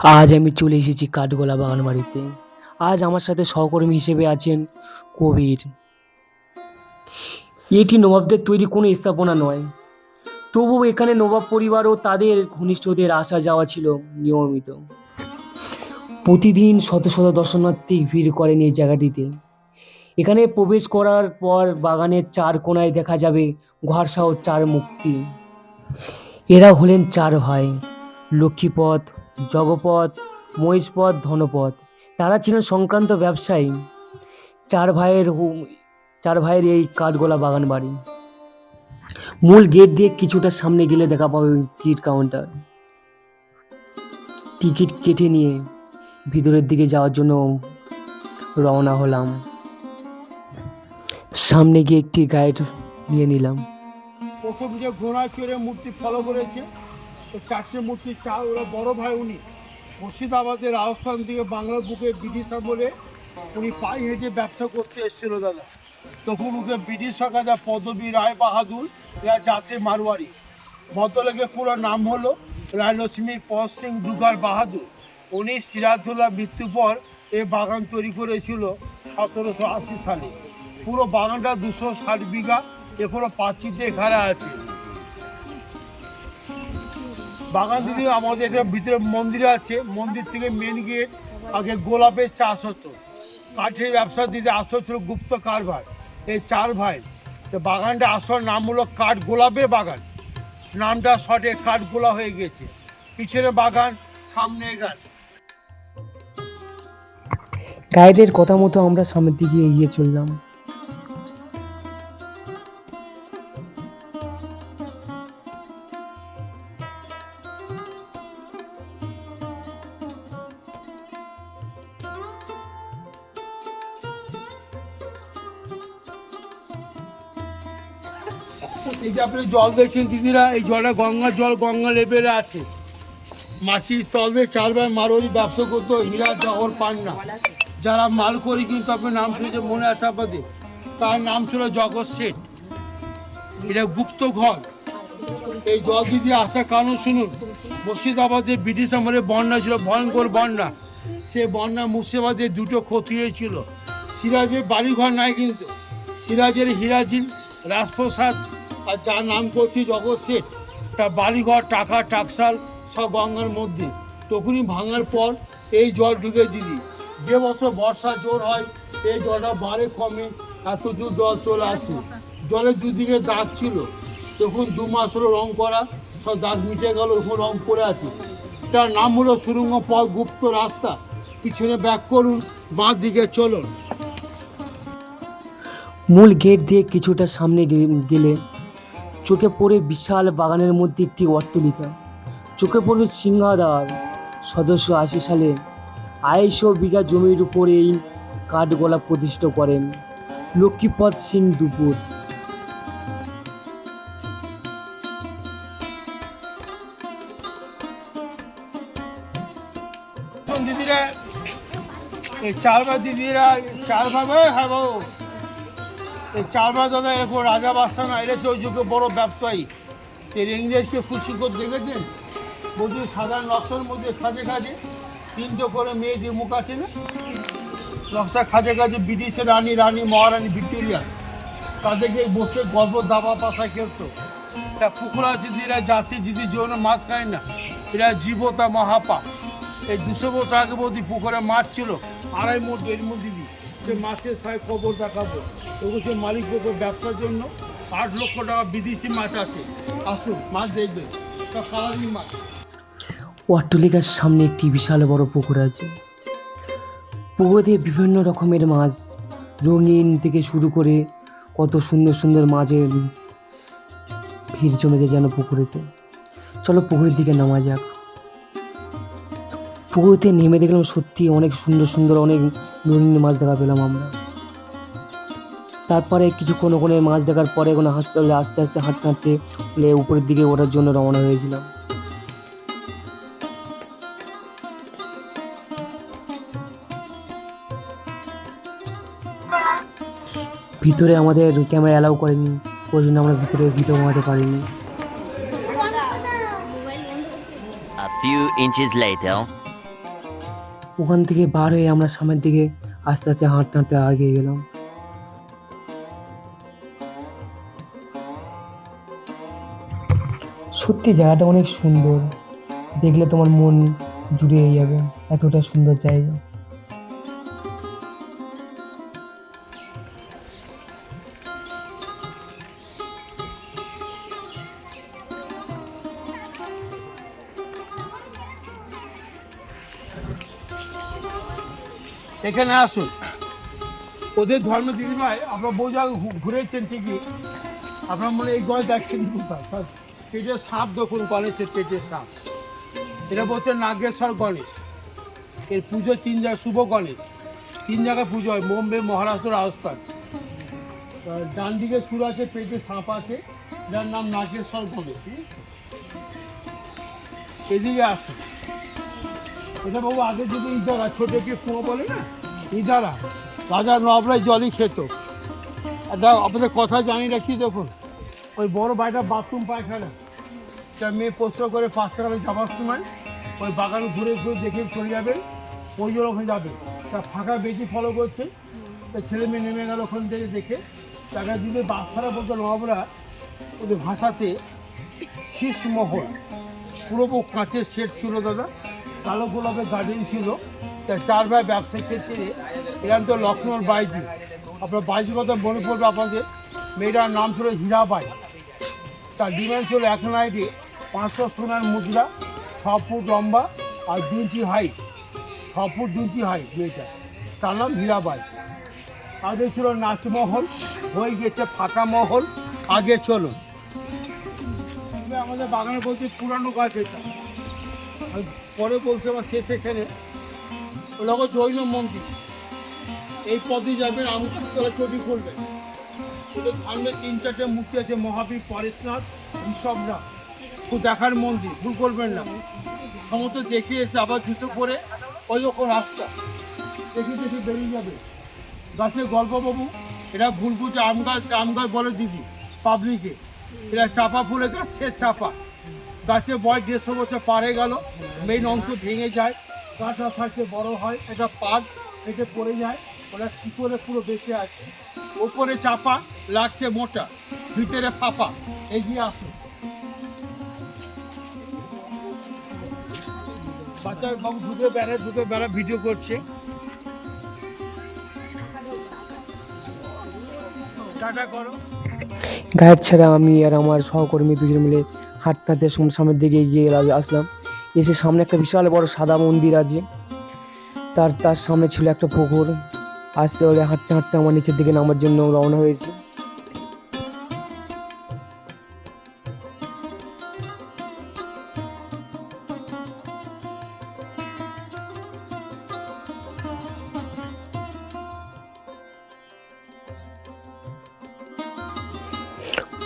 আজ আমি চলে এসেছি কাঠগোলা বাগান বাড়িতে আজ আমার সাথে সহকর্মী হিসেবে আছেন কবির। এটি নবাবদের তৈরি কোনো স্থাপনা নয়। তবুও এখানে নবাব পরিবার ও তাদের ঘনিষ্ঠদের আসা যাওয়া ছিল নিয়মিত। প্রতিদিন শত শত দর্শনার্থী ভিড় করেন এই জায়গাটিতে। এখানে প্রবেশ করার পর বাগানের চার কোণায় দেখা যাবে ঘরসা ও চার মুক্তি এরা হলেন চার ভাই, লক্ষ্মীপদ জগপদ মহিষপদ ধনপদ তারা ছিলেন সংক্রান্ত ব্যবসায়ী। চার ভাইয়ের চার ভাইয়ের এই কাঠগোলা বাগান বাড়ি। মূল গেট দিয়ে কিছুটা সামনে গেলে দেখা পাবে টিকিট কাউন্টার। টিকিট কেটে নিয়ে ভিতরের দিকে যাওয়ার জন্য রওনা হলাম। সামনে গিয়ে একটি গাইড নিয়ে নিলাম। প্রথম যে ঘোড়া চড়ে মূর্তি ফলো করেছে তো চারটে মূর্তি চার ওরা বড় ভাই উনি। মুর্শিদাবাদের রাজস্থান থেকে বাংলার বুকে ব্রিটিশ আমলে উনি পায়ে হেঁটে ব্যবসা করতে এসেছিল, দাদা। তখন ওকে ব্রিটিশ সরকার পদবী, রায় বাহাদুর, এরা জাতে মারোয়ারি। ভদ্রলোকের পুরো নাম হলো রায়লক্ষ্মী পদ সিং দুগার বাহাদুর। উনি সিরাজদুল্লাহ মৃত্যুর পর এই বাগান তৈরি করেছিল সতেরোশো আশি সালে। পুরো বাগানটা দুশো ষাট বিঘা এ পুরো পাঁচিতে ঘেরা আছে। বাগান দিদি, আমাদের একটা ভিতরে মন্দির আছে। মন্দির থেকে মেন গেট আগে গোলাপের চাষ হতো। কাঠের ব্যবসা দিদি, আসল ছিল গুপ্ত কারবার। এই চার ভাই, তো বাগানটা আসল নাম হলো কাঠ গোলাপের বাগান। নামটা শর্টে কাঠ গোলা হয়ে গেছে। পিছনে বাগান, সামনে গান। গাইডের কথা মতো আমরা সামনের দিকে এগিয়ে চললাম। এই যে আপনি জল দেখছেন দিদিরা, এই জলটা গঙ্গার জল, গঙ্গা লেভেলে আছে। মাছির তলবে চারবার মারোয়ারি ব্যবসা করতো হীরা জহর পান্না যারা মাল করি কিন্তু আপনার নাম শুনেছে, মনে আছে আপনাদের? তার নাম ছিল জগৎ শেঠ। এটা গুপ্ত ঘর। এই জল দিদি আসার কারণ শুনুন, মুর্শিদাবাদে ব্রিটিশ আমলে বন্যা ছিল, ভয়ঙ্কর বন্যা। সে বন্যা মুর্শিদাবাদে দুটো ক্ষতি হয়েছিল। সিরাজের বাড়িঘর নাই কিন্তু, সিরাজের হিরাজিল রাজপ্রসাদ আর যার নাম করছি জগৎ শেঠ। তার বাড়িঘর, টাকা টাকসাল সব গঙ্গার মধ্যে। তখনই ভাঙার পর এই জল ঢুকে দিদি যে বছর বর্ষা জোর হয়, এই জলটা বাড়ে কমে, এত দূর জল চলে আসে। জলের দুদিকে দাগ ছিল। তখন দু মাস হলো রং করা, সব দাগ মিটে গেল, ওরকম রং পড়ে আছে। তার নাম হলো সুরঙ্গ পথ গুপ্ত রাস্তা। পিছনে ব্যাক করুন, বাঁ দিকে চলুন। মূল গেট দিয়ে কিছুটা সামনে গেলে চোখে পড়ে বিশাল বাগানের মধ্যে একটি অট্টলিকা। চোখে পড়বে সিংহাদার সদস্য আশি সালে আড়াইশো বিঘা জমির উপর এই কাঠগোলা প্রতিষ্ঠিত করেন লক্ষ্মীপদ সিং দুপুর। দিদিরা চার ভাই দিদিরা, চার ভাই হ্যাঁ বাবু এই চার ভাই দাদা এরকম রাজা বাদশাহ না, এরা ছিল যুগে বড় ব্যবসায়ী। এর ইংরেজকে খুশি করে দেখেছেন বলছি, সাধারণ নকশার মধ্যে খাজে খাজে, তিনটে করে মেয়েদের মুখ আছে না? নকশা খাজে খাজে ব্রিটিশের রানী রানী মহারানী ভিক্টোরিয়া। তাদেরকে বসে গল্প দাবা পাশা খেলতো। এটা পুকুর আছে দিদিরা জাতি দিদির জন্য মাছ খায় না, এরা জীবতা মহাপা। এই দুশো বছর আগে বলছি পুকুরে মাছ ছিল, আড়াই মুঠ দেড় মুঠ দিদি। সে মাছের সাই খবর দেখাবো। তবু সে মালিক পুকুর ব্যবসার জন্য। আট লক্ষ টাকা বিদেশি মাছ আছে। আসুন, মাছ সব কালারিং মাছ। অট্টলিকার সামনে একটি বিশাল বড় পুকুর আছে। পুকুরে বিভিন্ন রকমের মাছ, রঙিন থেকে শুরু করে কত সুন্দর সুন্দর মাছের ভিড় জমেছে যেন পুকুরেতে। চলো পুকুরের দিকে নামা যাক। পুকুরেতে নেমে দেখলাম সত্যি অনেক সুন্দর সুন্দর, অনেক রঙিন মাছ দেখা পেলাম আমরা। তারপরে কিছুক্ষণ ওখানে মাছ দেখার পরে ওখানে হাসপাতালে আস্তে আস্তে হাঁটতে হাঁটতে উপরের দিকে ওঠার জন্য রওনা হয়েছিলাম। ভিতরে আমাদের ক্যামেরা অ্যালাউ করেনি ওই জন্য আমরা ভিতরে ভিডিও বানাতে পারিনি। A few inches later. ওখান থেকে বার হয়ে আমরা সামনের দিকে আস্তে আস্তে হাঁটতে হাঁটতে এগিয়ে গেলাম। সত্যি জায়গাটা অনেক সুন্দর। দেখলে তোমার মন জুড়িয়ে যাবে, এতটা সুন্দর জায়গা। এখানে আসুন। ওদের ধর্ম দিদিভাই আপনার বউ যা ঘুরেছেন ঠিকই। আপনার মনে এই গয় দেখেন কোথায় পেটের সাপ দেখুন, গণেশের পেটের সাপ। এটা বলছে নাগেশ্বর গণেশ। এর পুজো তিন জায়গায়, শুভ গণেশ। তিন জায়গায় পুজো হয়, বোম্বে, মহারাষ্ট্র, রাজস্থান। ডান দিকে সুর আছে পেটে সাপ আছে, যার নাম নাগেশ্বর গণেশ। এদিকে আসুন। এটা বাবু, আগে যদি ইদারা ছোট কি কুয়ো বলে না? ইদারা রাজা নবরাই জলই খেত। একটা আপনাদের কথা জানি রাখি, দেখুন। ওই বড় বাড়িটা বাথরুম পায়খানা। তার মেয়ে প্রশ্ন করে, পাঁচ টাকা যাবার সময় ওই বাগান ঘুরে ঘুরে দেখে চলে যাবে, ওই জন্য ওখানে যাবে। তা ফাঁকা বেশি ফলো করছে। তা ছেলে মেয়ে নেমে গেল ওখান থেকে দেখে। টাকা দিলে বাচ্চারা বলতো নবরা ওদের ভাষাতে শীষমহল পুরো কাঁচের সেট ছিল দাদা, কালো গোলাপের গার্ডেন ছিল। তা চার ভাই ব্যবসায়িক ক্ষেত্রে এরকম তো লক্ষ্মণ বাইজি। আপনার বাইজির কথা মনে পড়বে আপনাদের। মেয়েটার নাম ছিল হীরাবাই। তার ডিমান্ড ছিল এক নাইটে পাঁচশো সোনার মুদ্রা, ছ ফুট লম্বা আর দু ইঞ্চি হাইট, ছ ফুট দু ইঞ্চি হাইট মেয়েটা তার নাম হীরাবাই। আগে ছিল নাচমহল, হয়ে গেছে ফাঁকা মহল। আগে চলুন। আমাদের বাগানে বলছে পুরানো গাছ এটা। পরে বলছে আবার শেষ এখানে। ওটা জৈন মন্দির। এই পথে যাবেন আমতলা চটি খুলবেন ওদের সামনে তিন চারটে মূর্তি আছে, মহাবীর, পরেশনাথ ঋষভনাথ খুব দেখার মন্দির, ভুল করবেন না। সমস্ত দেখে এসে আবার জুতো পরে ওই রকম রাস্তা। দেখে দেখে বেরিয়ে যাবে। গাছের গল্প বাবু, এরা ভুল বুঝে আম গাছ আম গাছ বলে দিদি, পাবলিকে। এরা চাপা ফুলের গাছ, সে চাপা। গাছে বয়স দেড়শো বছর পারে গেল মেইন অংশ ভেঙে যায়। গাছ থাকতে বড় হয়, এটা পাট থেকে পড়ে যায়। ওরা শিকড়ে পুরো বেঁচে আছে। ওপরে চাপা, লাগছে মোটা, ভিতরে ফাঁপা। এগিয়ে আসুন বাচ্চা বাবু বেড়া ভিডিও করছে। গায়ের ছেড়ে আমি আর আমার সহকর্মী দুজন মিলে হাঁটতে হাঁটতে সাম- সামনের দিকে এগিয়ে আসলাম। এসে সামনে একটা বিশাল বড় সাদা মন্দির আছে। তার তার সামনে ছিল একটা পুকুর। আসতে হলে হাঁটতে হাঁটতে আমার নিচের দিকে নামার জন্য রওনা হয়েছে।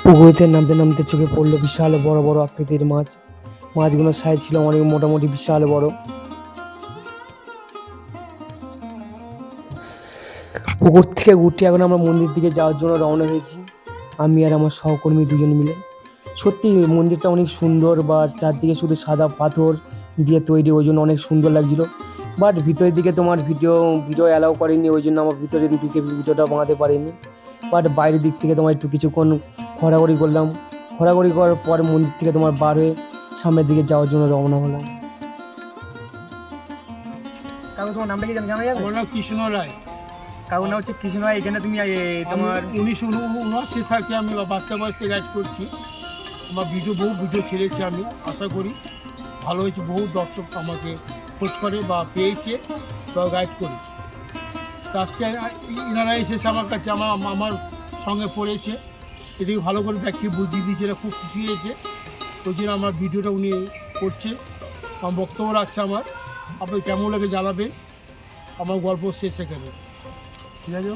পুকুরিতে নামতে নামতে চোখে পড়ল বিশাল বড় বড় আকৃতির মাছ। মাছগুলোর সাইজ ছিল অনেক মোটামুটি বিশাল বড়। পুকুর থেকে উঠে এখন আমরা মন্দির দিকে যাওয়ার জন্য রওনা হয়েছি। আমি আর আমার সহকর্মী দুজন মিলে। সত্যি মন্দিরটা অনেক সুন্দর বা চারদিকে শুধু সাদা পাথর দিয়ে তৈরি ওই জন্য অনেক সুন্দর লাগছিল। বাট ভিতরের দিকে তোমার ভিডিও ভিডিও অ্যালাউ করেনি ওই জন্য আমার ভিতরে দিকে ভিডিওটা বানাতে পারিনি। বাট বাইরের দিক থেকে তোমার একটু কিছুক্ষণ ঘোরাঘুরি করলাম। ঘোরাঘুরি করার পর মন্দির থেকে তোমার বার হয়ে সামনের দিকে যাওয়ার জন্য রওনা হলাম। তোমার নামটা কি জানা? যাবে? কৃষ্ণ রায় কাকু নাম হচ্ছে কৃষ্ণ ভাই এখানে তুমি তোমার উনিশশো উনআশি থেকে, আমি বাচ্চা বয়স থেকে গাইড করছি। আমার ভিডিও বহু ভিডিও ছেড়েছি আমি, আশা করি ভালো হয়েছে, বহু দর্শক আমাকে খোঁজ করে বা পেয়েছে বা গাইড করি। আজকে ইনারা এসেছে আমার কাছে আমার আমার সঙ্গে পড়েছে। এদিকে ভালো করে ব্যাখ্যা বুঝিয়ে দিয়েছে, এরা খুব খুশি হয়েছে। ওই জন্য আমার ভিডিওটা উনি করছে। আমার বক্তব্য রাখছে আমার। আপনি কেমন লাগে জানাবেন। আমার গল্প শেষ এখানে। ঠিক আছে